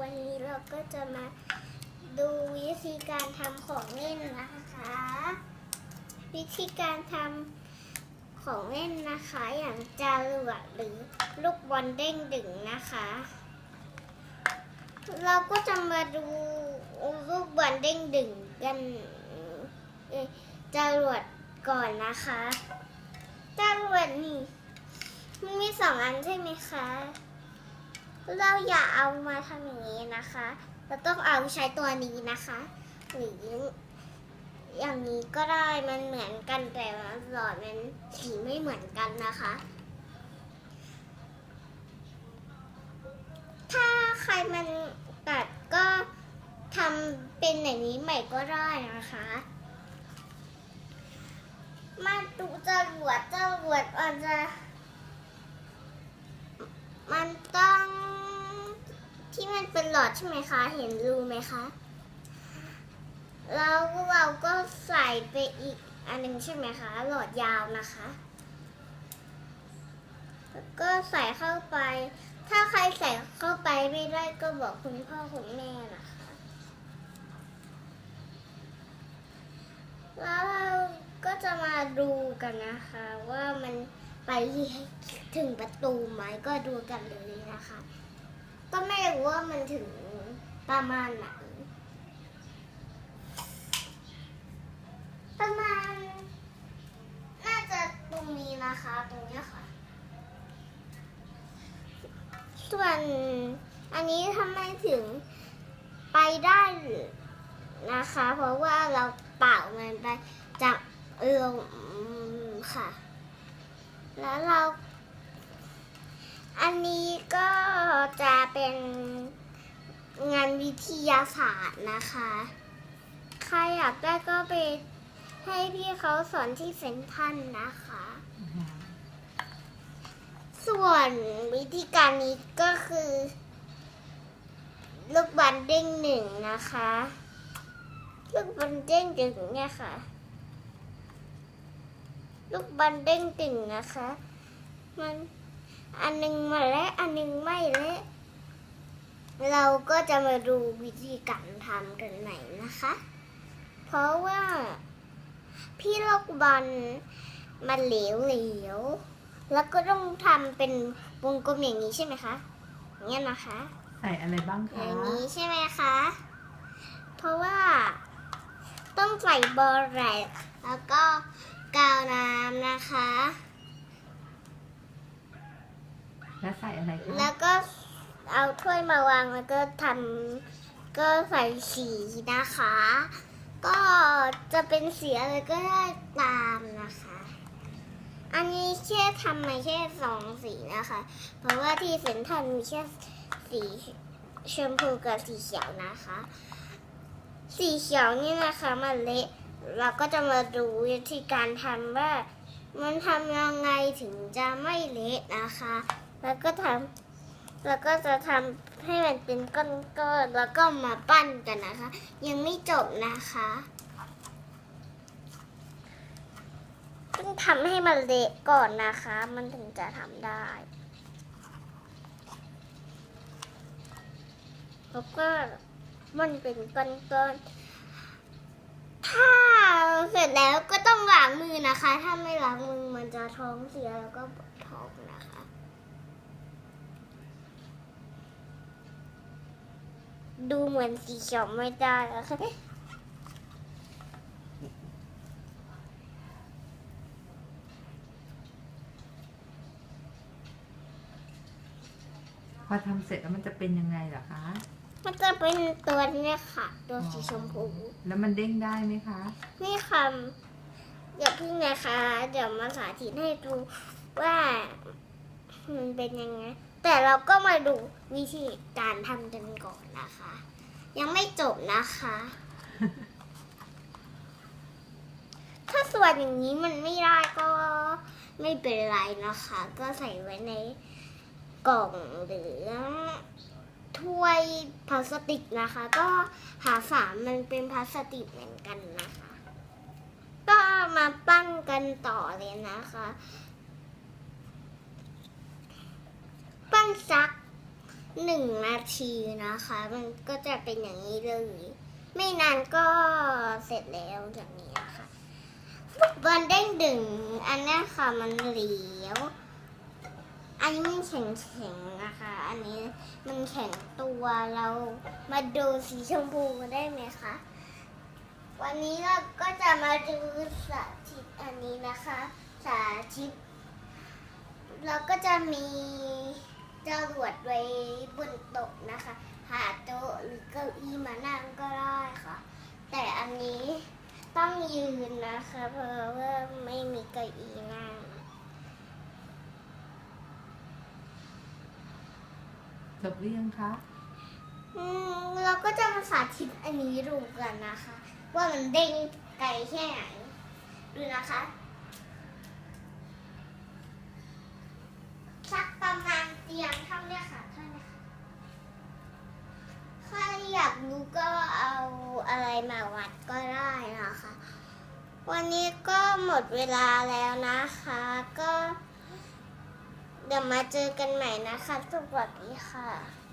วันนี้เราก็จะมาดูวิธีการทำของเล่นนะคะ วิธีการทำของเล่นนะคะ อย่างจรวดหรือลูกบอลเด้งดึงนะคะ เราก็จะมาดูลูกบอลเด้งดึงกันเอ่อจรวดก่อนนะคะจรวดนี่มันมีสองอันใช่ไหมคะ เราอย่าเอามาทำอย่างนี้นะคะ เราต้องเอาใช้ตัวนี้นะคะ หรืออย่างนี้ก็ได้มันเหมือนกันแต่ว่าหลอดมันสีไม่เหมือนกันนะคะ ถ้าใครมันตัดก็ทำเป็นอย่างนี้ใหม่ก็ได้นะคะ มาดูจรวดจรวดมันจะมันต้อง ที่มันเป็นหลอดใช่ไหมคะ เห็นรูไหมคะ แล้วเราก็ใส่ไปอีกอันหนึ่งใช่ไหมคะ หลอดยาวนะคะ ก็ใส่เข้าไป ถ้าใครใส่เข้าไปไม่ได้ก็บอกคุณพ่อคุณแม่นะคะ แล้วเราก็จะมาดูกันนะคะ ว่ามันไปถึงประตูไหมก็ดูกันเลยนะคะ ก็ไม่รู้ว่ามันถึงประมาณไหนประมาณ น่าจะตรงนี้นะคะ ตรงนี้ค่ะ ส่วนอันนี้ทำไมถึงไปได้นะคะ เพราะว่าเราเป่ามันไปจากลมค่ะ แล้วเรา อันนี้ก็ จะเป็นงานวิทยาศาสตร์นะคะ ใครอยากได้ก็ไปให้พี่เขาสอนที่เซนทันนะคะ ส่วนวิธีการนี้ก็คือ ลูกบอลเด้งหนึ่งนะคะ ลูกบอลเด้งหนึ่งเนี่ยค่ะ ลูกบอลเด้งตึงนะคะ มัน อันหนึงมาและอันหนึงไม่และ เราก็จะมาดูวิธีการทำกันใหม่นะคะ เพราะว่าพี่ลูกบอลมันเหลวเหลวๆ แล้วก็ต้องทำเป็นวงกลมอย่างนี้ใช่ไหมคะอย่างนี้ยนะคะ ใส่อะไรบ้างอคะย่างนี้ใช่ไหมคะ เพราะว่าต้องใส่บอลแรกแล้วก็กาวน้ำนะคะ แล้วใส่อะไรคะแล้วก็เอาถ้วยมาวางแล้วก็ทำก็ใส่สีนะคะ ก็จะเป็นสีอะไรก็ได้ตามนะคะ อันนี้แค่ทำมาแค่สองสีนะคะ เพราะว่าที่เซนทรัลมีแค่สีชมพูกับสีเขียวนะคะ สีเขียวนี่นะคะมันเละเราก็จะมาดูวิธีการทำว่า มันทำยังไงถึงจะไม่เละนะคะ แล้วก็ทำแล้วก็จะทำให้มันเป็นก้อนๆแล้วก็มาปั้นกันนะคะ ยังไม่จบนะคะต้องทำให้มันเละก่อนนะคะ มันถึงจะทำได้แล้วก็มันเป็นก้อนๆ ถ้าเสร็จแล้วก็ต้องล้างมือนะคะ ถ้าไม่ล้างมือมันจะท้องเสียแล้วก็ปวดท้องนะคะ ดูเหมือนสีเขียวไม่ได้แล้วค่ะพอทำเสร็จแล้วมันจะเป็นยังไงเหรอคะ มันจะเป็นตัวเนี้ยค่ะ ตัวสีชมพู แล้วมันเด้งได้ไหมคะ นี่คำอย่าพึ่งนะคะ เดี๋ยวมาสาธิตให้ดูว่ามันเป็นยังไง แต่เราก็มาดูวิธีการทำกันก่อนนะคะ ยังไม่จบนะคะ ถ้าส่วนอย่างนี้มันไม่ได้ก็ไม่เป็นไรนะคะ ก็ใส่ไว้ในกล่องหรือถ้วยพลาสติกนะคะ ก็หาฝามันเป็นพลาสติกเหมือนกันนะคะ ก็มาปั้นกันต่อเลยนะคะ ปั้นซักหนึ่งนาทีนะคะ มันก็จะเป็นอย่างนี้เลย ไม่นานก็เสร็จแล้วอย่างนี้นะคะบอลเด้งดึงอันนี้ค่ะมันเหลียวอันนี้มันแข็งแข็งๆนะคะ อันนี้มันแข็งตัวเรามาดูสีชมพูได้ไหมคะวันนี้เราก็จะมาดูสาธิตอันนี้นะคะ สาธิต เราก็จะมี จรวดไว้บนโต๊ะนะคะ หาโต๊ะหรือเก้าอี้มานั่งก็ได้ค่ะ แต่อันนี้ต้องยืนนะคะ เพราะว่าไม่มีเก้าอี้นั่งจบหรือยังคะอืมเราก็จะมาสาธิตอันนี้ดูกันนะคะ ว่ามันเด้งไกลแค่ไหนดูนะคะสักประ มาณเตียงเท่าเนี้ยค่ะเท่านี้ค่ะใครอยากรู้ก็เอาอะไรมาวัดก็ได้นะคะ วันนี้ก็หมดเวลาแล้วนะคะ ก็ เดี๋ยวมาเจอกันใหม่นะคะ สวัสดีค่ะ